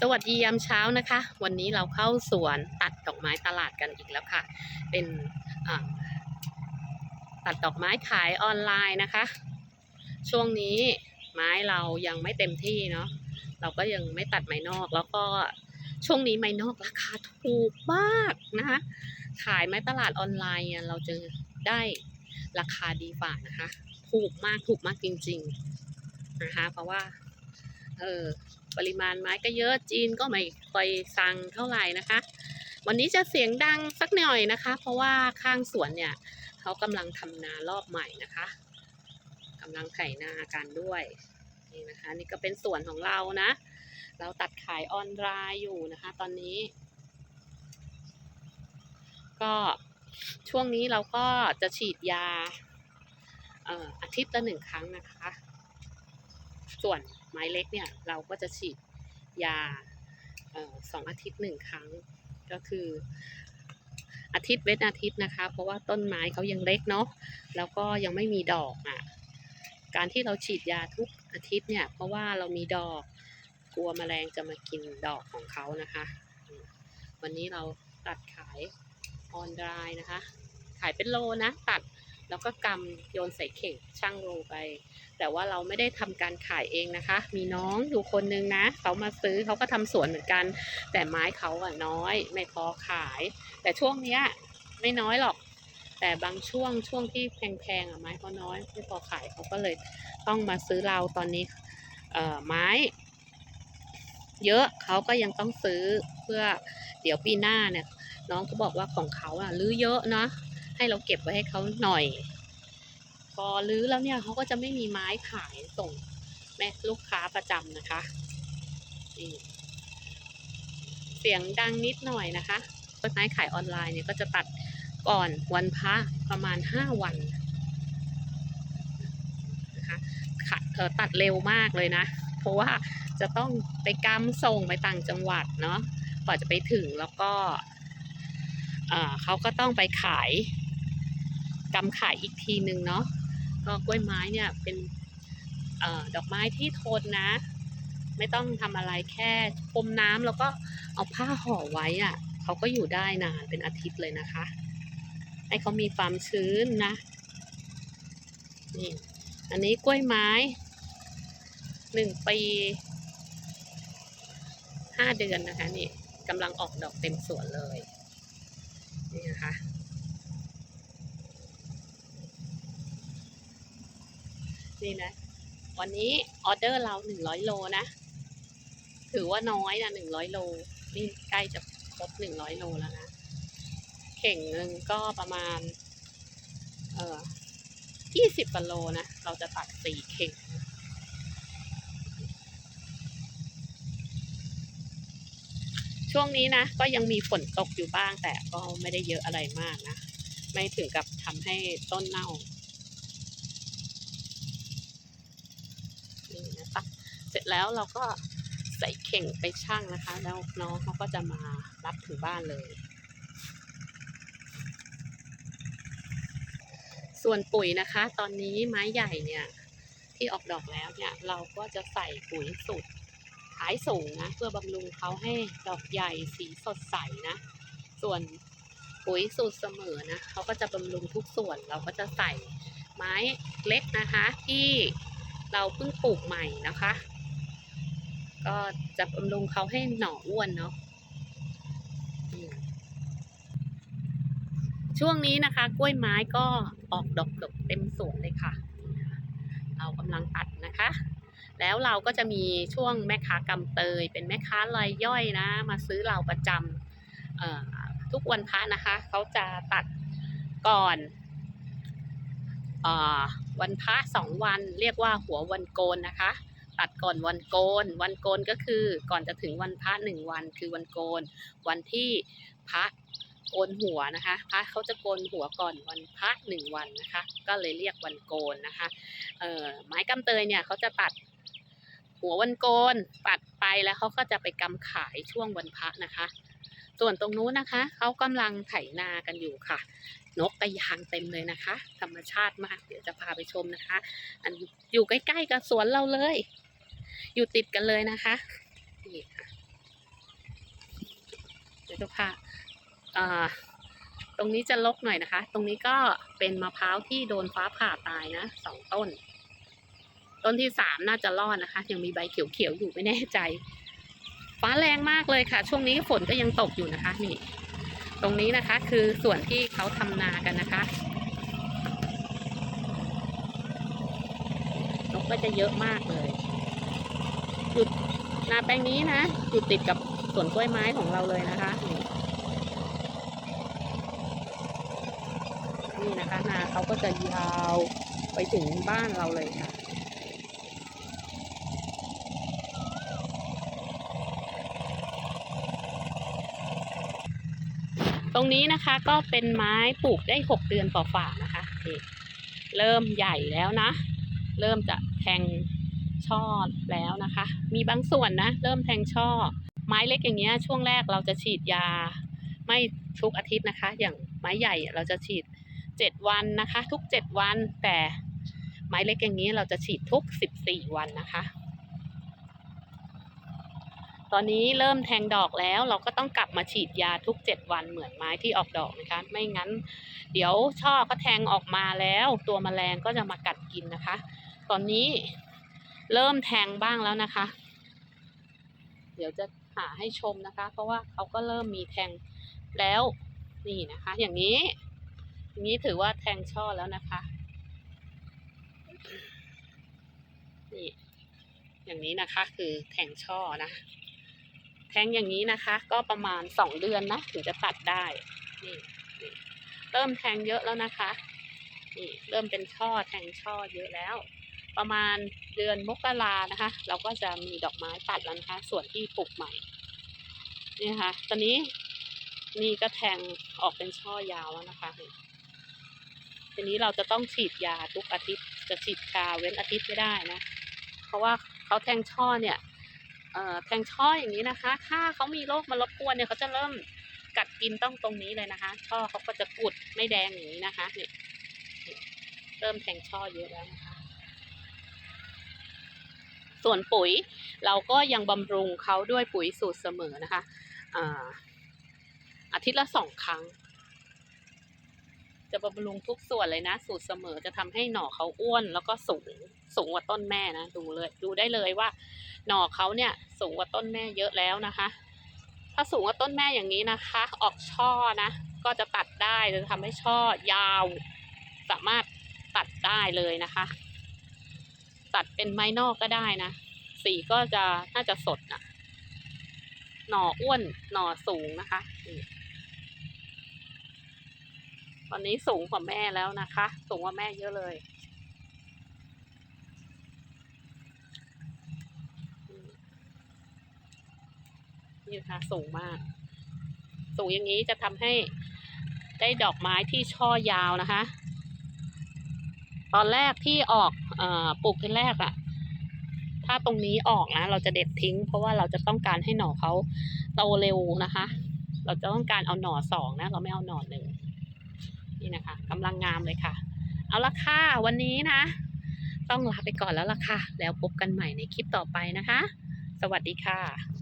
สวัสดียามเช้านะคะ วันนี้เราเข้าสวนตัดดอกไม้ตลาดกันอีกแล้วค่ะ เป็นตัดดอกไม้ขายออนไลน์นะคะ ช่วงนี้ไม้เรายังไม่เต็มที่เนาะเราก็ยังไม่ตัดไม้นอกแล้วก็ช่วงนี้ไม้นอกราคาถูกมากนะคะขายไม้ตลาดออนไลน์เราจะได้ราคาดีกว่านะคะ ถูกมากถูกมากจริง ๆ นะคะ เพราะว่า เออ ปริมาณไม้ก็เยอะจีนก็ไม่ค่อยสั่งเท่าไหร่นะคะ วันนี้จะเสียงดังสักหน่อยนะคะ เพราะว่าข้างสวนเนี่ยเขากำลังทำนารอบใหม่นะคะกำลังไถนากันด้วยนี่นะคะ นี่ก็เป็นสวนของเรานะ เราตัดขายออนไลน์อยู่นะคะ ตอนนี้ ก็ช่วงนี้เราก็จะฉีดยาเอ่ออาทิตย์ละหนึ่งครั้งนะคะ ส่วน ไม้เล็กเนี่ยเราก็จะฉีดยาออสองอาทิตย์หนึ่งครั้ง ก็คืออาทิตย์เว้นอาทิตย์นะคะ เพราะว่าต้นไม้เขายังเล็กเนาะแล้วก็ยังไม่มีดอกอะการที่เราฉีดยาทุกอาทิตย์เนี่ยเพราะว่าเรามีดอกกลัวแมลงจะมากินดอกของเขานะคะ วันนี้เราตัดขายออนไลน์นะคะ ขายเป็นโลนะตัด แล้วก็กำโยนใส่เข่งช่างโลไป แต่ว่าเราไม่ได้ทำการขายเองนะคะ มีน้องอยู่คนนึงนะเขามาซื้อเขาก็ทำสวนเหมือนกัน แต่ไม้เขาอะน้อย ไม่พอขาย แต่ช่วงเนี้ยไม่น้อยหรอก แต่บางช่วงช่วงที่แพงๆอะไม้เขาน้อย ไม่พอขายเขาก็เลยต้องมาซื้อเราตอนนี้เอ่อไม้ เยอะเขาก็ยังต้องซื้อเพื่อเดี๋ยวปีหน้าเนี่ยน้องก็บอกว่าของเขาอะรื้อเยอะนะ ให้เราเก็บไว้ให้เขาหน่อย พอรื้อแล้วเนี่ยเขาก็จะไม่มีไม้ขายส่งแม่ลูกค้าประจำนะคะนี่เสียงดังนิดหน่อยนะคะต้นไม้ขายออนไลน์เนี่ยก็จะตัดก่อนวันพระประมาณห้าวันนะคะเออตัดเร็วมากเลยนะ เพราะว่าจะต้องไปกำส่งไปต่างจังหวัดเนาะกว่าจะไปถึงแล้วก็เขาก็ต้องไปขาย กำขายอีกทีหนึ่งเนาะก็กล้วยไม้เนี่ยเป็นออดอกไม้ที่ทนนะ ไม่ต้องทำอะไรแค่พรมน้ำแล้วก็เอาผ้าห่อไว้อะ่ะเขาก็อยู่ได้นานเป็นอาทิตย์เลยนะคะ ให้เขามีความชื้นนะนี่อันนี้กล้วยไม้หนึ่งปีห้าเดือนนะคะนี่กำลังออกดอกเต็มสวนเลยนี่นะคะ นี่นะ วันนี้ออเดอร์เราหนึ่งร้อยโลนะ ถือว่าน้อยนะหนึ่งร้อยโล นี่ใกล้จะครบหนึ่งร้อยโลแล้วนะ เข่งหนึ่งก็ประมาณ เอ่อยี่สิบกโลนะ เราจะตัดสี่เข่งช่วงนี้นะก็ยังมีฝนตกอยู่บ้างแต่ก็ไม่ได้เยอะอะไรมากนะ ไม่ถึงกับทำให้ต้นเน่า นี่นะคะเสร็ จแล้วเราก็ใส่เข่งไปชั่งนะคะ แล้วน้องเขาก็จะมารับถึงบ้านเลย ส่วนปุ๋ยนะคะ ตอนนี้ไม้ใหญ่เนี่ยที่ออกดอกแล้วเนี่ยเราก็จะใส่ปุ๋ยสูตรขายสูงนะ เพื่อบำรุงเขาให้ดอกใหญ่สีสดใสนะ ส่วนปุ๋ยสูตรเสมอนะเขาก็จะบำรุงทุกส่วนเราก็จะใส่ไม้เล็กนะคะที่เราเพิ่งปลูกใหม่นะคะ ก็จะบำรุงเขาให้หน่ออ้วนเนาะช่วงนี้นะคะ กล้วยไม้ก็ออกดอกดกเต็มสวนเลยค่ะ เรากำลังตัดนะคะ แล้วเราก็จะมีช่วงแม่ค้ากำเตย เป็นแม่ค้ารายย่อยนะ มาซื้อเราประจำทุกวันพระนะคะ เขาจะตัดก่อนอวันพระสองวันเรียกว่าหัววันโกนนะคะ ตัดก่อนวันโกน วันโกนก็คือก่อนจะถึงวันพระหนึ่งวันคือวันโกน วันที่พระโกนหัวนะคะพระเขาจะโกนหัวก่อนวันพระหนึ่งวันนะคะ ก็เลยเรียกวันโกนนะคะเอ่อไม้กำเตยเนี่ยเขาจะตัดหัววันโกนตัดไปแล้วเขาก็จะไปกำขายช่วงวันพระนะคะ ส่วนตรงนู้นนะคะเขากำลังไถนากันอยู่ค่ะ นกกระยางเต็มเลยนะคะ ธรรมชาติมากเดี๋ยวจะพาไปชมนะคะ อันอยู่ใกล้ๆกับสวนเราเลย อยู่ติดกันเลยนะคะนี่ค่ะเดี๋ยวค่ะอ่าตรงนี้จะลกหน่อยนะคะ ตรงนี้ก็เป็นมะพร้าวที่โดนฟ้าผ่าตายนะสองต้น ต้นที่สามน่าจะรอดนะคะ ยังมีใบเขียวๆอยู่ไม่แน่ใจ ฟ้าแรงมากเลยค่ะ ช่วงนี้ฝนก็ยังตกอยู่นะคะนี่ ตรงนี้นะคะคือส่วนที่เขาทำนากันนะคะนกก็จะเยอะมากเลย อยู่นาแปลงนี้นะอยู่ติดกับสวนกล้วยไม้ของเราเลยนะคะ นี่นะคะนาเขาก็จะยาวไปถึงบ้านเราเลยค่ะตรงนี้นะคะก็เป็นไม้ปลูกได้หกเดือนกว่านะคะ เริ่มใหญ่แล้วนะ เริ่มจะแทง ช่อแล้วนะคะ มีบางส่วนนะ เริ่มแทงช่อ ไม้เล็กอย่างเงี้ยช่วงแรกเราจะฉีดยา ไม่ทุกอาทิตย์นะคะ อย่างไม้ใหญ่เราจะฉีดเจ็ดวันนะคะ ทุกเจ็ดวันแต่ไม้เล็กอย่างนี้เราจะฉีดทุกสิบสี่วันนะคะ ตอนนี้เริ่มแทงดอกแล้วเราก็ต้องกลับมาฉีดยาทุกเจ็ดวันเหมือนไม้ที่ออกดอกนะคะ ไม่งั้น เดี๋ยวช่อก็แทงออกมาแล้ว ตัวแมลงก็จะมากัดกินนะคะ ตอนนี้ เริ่มแทงบ้างแล้วนะคะ เดี๋ยวจะหาให้ชมนะคะ เพราะว่าเขาก็เริ่มมีแทงแล้วนี่นะคะ อย่างนี้ อย่างนี้ถือว่าแทงช่อแล้วนะคะนี่อย่างนี้นะคะคือแทงช่อนะ แทงอย่างนี้นะคะ ก็ประมาณสองเดือนนะถึงจะตัดได้นี่นี่เริ่มแทงเยอะแล้วนะคะ นี่เริ่มเป็นช่อแทงช่อเยอะแล้ว ประมาณเดือนมกรานะคะ เราก็จะมีดอกไม้ตัดแล้วนะคะ ส่วนที่ปลูกใหม่นี่นะคะตอนนี้นี่ก็แทงออกเป็นช่อยาวแล้วนะคะทีนี้เราจะต้องฉีดยาทุกอาทิตย์จะฉีดชาเว้นอาทิตย์ไม่ได้นะ เพราะว่าเขาแทงช่อเนี่ยแทงช่ออย่างนี้นะคะ ถ้าเขามีโรคมารบกวนเนี่ยเขาจะเริ่มกัดกินต้องตรงนี้เลยนะคะ ช่อเขาก็จะกุดไม่แดงอย่างนี้นะคะเนี่นี่เริ่มแทงช่อเยอะแล้วนะคะ ส่วนปุ๋ยเราก็ยังบำรุงเขาด้วยปุ๋ยสูตรเสมอนะคะอาอาทิตย์ละสองครั้ง จะบำรุงทุกส่วนเลยนะ สูตรเสมอจะทำให้หน่อเขาอ้วนแล้วก็สูงสูงกว่าต้นแม่นะดูเลยดูได้เลยว่า หน่อเขาเนี่ยสูงกว่าต้นแม่เยอะแล้วนะคะ ถ้าสูงกว่าต้นแม่อย่างนี้นะคะ ออกช่อนะ ก็จะตัดได้จะทำให้ช่อยาว สามารถตัดได้เลยนะคะ ตัดเป็นไม้นอกก็ได้นะ สีก็จะน่าจะสดนะหน่ออ้วนหน่อสูงนะคะตอนนี้สูงกว่าแม่แล้วนะคะ สูงกว่าแม่เยอะเลยนี่นะคะสูงมาก สูงอย่างนี้จะทำให้ได้ดอกไม้ที่ช่อยาวนะคะ ตอนแรกที่ออกอปลูกทีแรกอะถ้าตรงนี้ออกนะ เราจะเด็ดทิ้ง เพราะว่าเราจะต้องการให้หน่อเขาโตเร็วนะคะ เราจะต้องการเอาหน่อสองนะ เราไม่เอาหน่อหนึ่งนี่นะคะกำลังงามเลยค่ะ เอาละค่ะวันนี้นะ ต้องลาไปก่อนแล้วล่ะค่ะ แล้วพบกันใหม่ในคลิปต่อไปนะคะ สวัสดีค่ะ